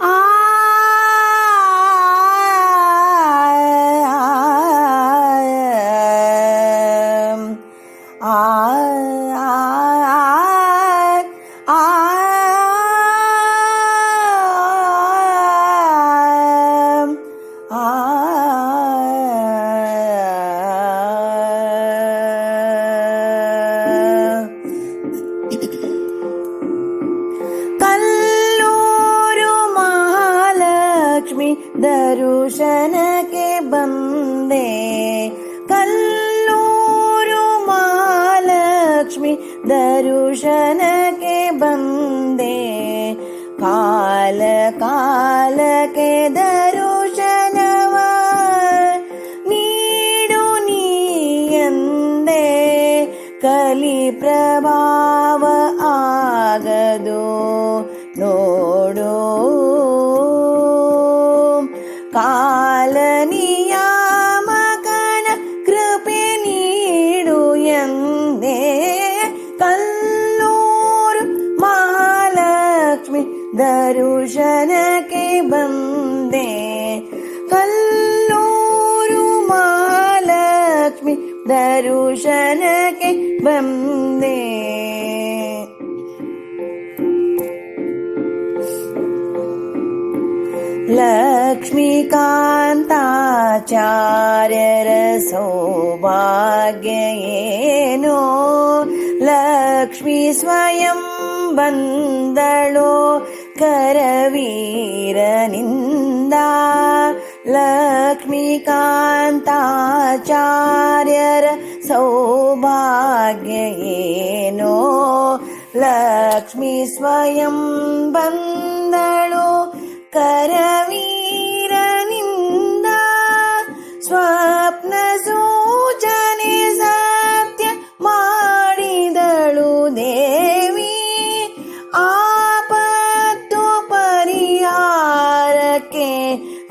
Ah! ಬಂದೆ ಕಲ್ಲೂರು ಮಹಾಲಕ್ಷ್ಮಿ ದರುಶನಕ್ಕೆ ಬಂದೆ ಕಾಲ ಕಾಲಕ್ಕೆ ದರುಶನವ ನೀಡು ನೀಯಂದೆ ಕಲಿ ಪ್ರಭಾವ ಆಗದು ನೋಡು दरुशनके वन्दे कल्लूरुमा लक्ष्मी दरुशन के वन्दे। लक्ष्मीकान्ताचार्यरसो भाग्ययेनो लक्ष्मी स्वयं बन्दलो करवीरनिन्दा लक्ष्मीकान्ताचार्यर सौभाग्ययेनो लक्ष्मी स्वयं बन्दणो कर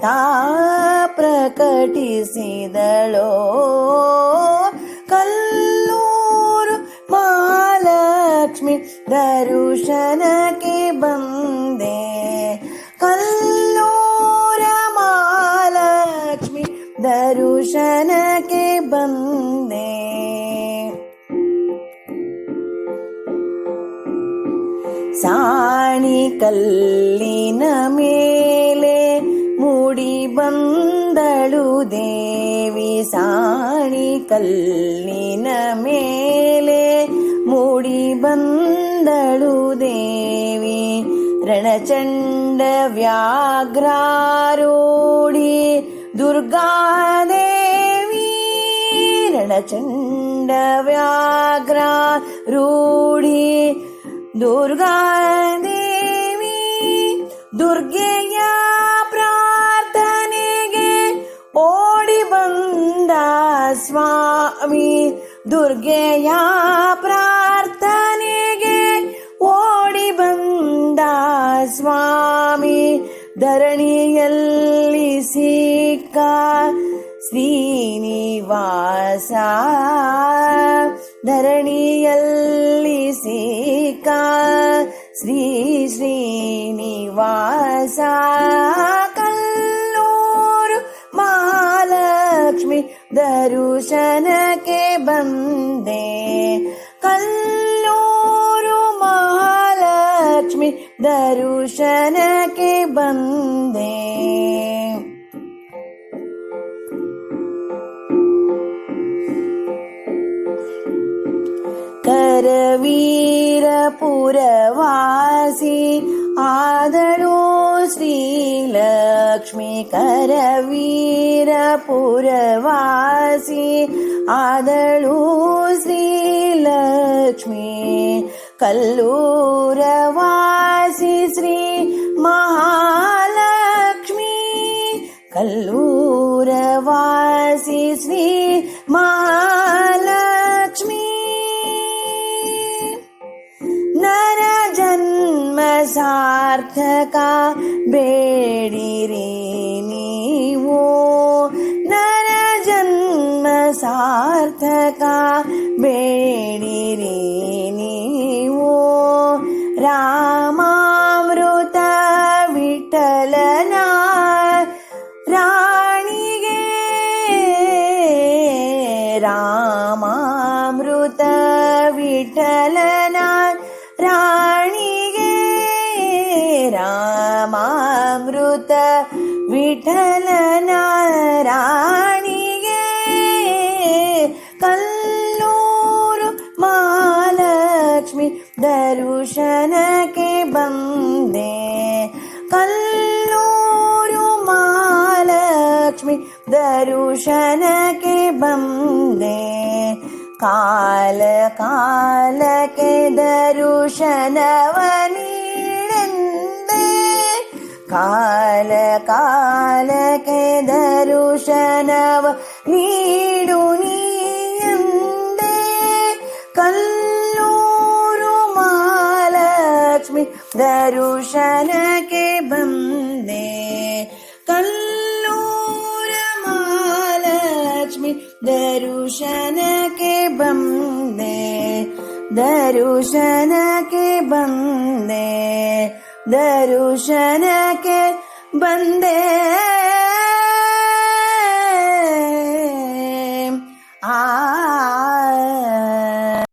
ತಾ ಪ್ರಕಟಿಸಿದಳೋ? ಕಲ್ಲೂರು ಮಹಾಲಕ್ಷ್ಮಿ ದರುಶನಕ್ಕೆ ಬಂದೆ. ಕಲ್ಲೂರ ಮಹಾಲಕ್ಷ್ಮಿ ದರುಶನಕ್ಕೆ ಬಂದೆ. ಸಾಣಿ ಕಲ್ಲಿನ ಮೂಡಿ ಬಂದಳು ದೇವಿ ಸಾಣಿ ಕಲ್ಲಿನ ಮೇಲೆ ಮೂಡಿ ಬಂದಳು ದೇವಿ ರಣಚಂಡ ವ್ಯಾಘ್ರಾರೂಢಿ ದುರ್ಗಾದೇವಿ ರಣಚಂಡ ವ್ಯಾಘ್ರ ರೂಢಿ ದುರ್ಗಾದೇವಿ ದುರ್ಗೆಯ ದುರ್ಗೆಯ ಪ್ರಾರ್ಥನೆಗೆ ಓಡಿ ಬಂದ ಸ್ವಾಮಿ, ಧರಣಿಯಲ್ಲಿ ಸಿಕ್ಕ ಶ್ರೀನಿವಾಸ, ಧರಣಿಯಲ್ಲಿ ಸಿಕ್ಕ ಶ್ರೀ ಶ್ರೀನಿವಾಸ, ಕಲ್ಲೂರು ಮಹಾಲಕ್ಷ್ಮಿ ದರುಶನಕ್ಕೆ ಬಂದೆ. ಕಲ್ಲೂರು ಮಹಾಲಕ್ಷ್ಮಿ ದರುಶನಕ್ಕೆ ಬಂದೆ. ಕರವೀರಪುರವಾಸಿ ಆದಳು श्रीलक्ष्मीकरवीरपुरवासी। आदळु श्रीलक्ष्मी कल्लूरवासि श्री महालक्ष्मी कल्लूरवासि श्री महा ಸಾರ್ಥಕ ಬೇಡಿರಿ ನೀವು ನರ ಜನ್ಮ ಸಾರ್ಥಕ രാമാമൃത വിഠലനാരാണിയേ കല്ലൂരു മാലക്ഷ്മി ദരുഷനക്കെ ബന്ദേ കല്ലൂരു മാലക്ഷ്മി ദരുഷനക്കെ ബന്ദേ കാല കാലക്കെ ദരുഷനവ കാലകാലക്കെ ദരുഷനവ നീടു നീയന്തേ കല്ലൂരു മാലക്ഷ്മി ദരുഷനക്കെ ബന്ധേ കല്ലൂര മാലക്ഷ്മി ദരുഷനക്കെ ബന്ധേ ദരുഷനക്കെ ബന്ധേ ದರುಶನಕ್ಕೆ ಬಂದೆ.